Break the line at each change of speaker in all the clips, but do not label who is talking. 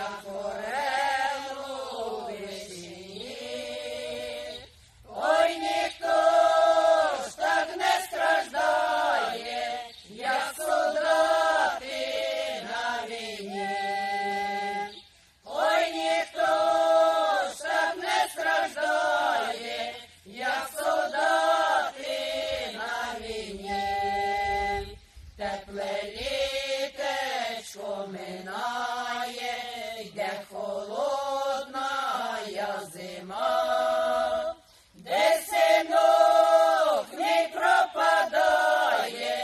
як. Ой, ніхто так не страждає, як солдати на війні. Ой, ніхто так не страждає, як солдати на війні. Тепле літечко минає, зима, де синок не пропадає,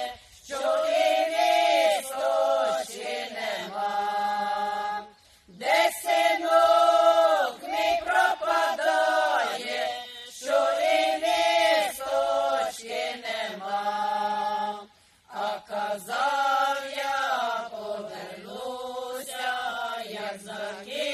що і лісточки нема, де синок не пропадає, що і лісточки нема, а казав я повернуся, як загін.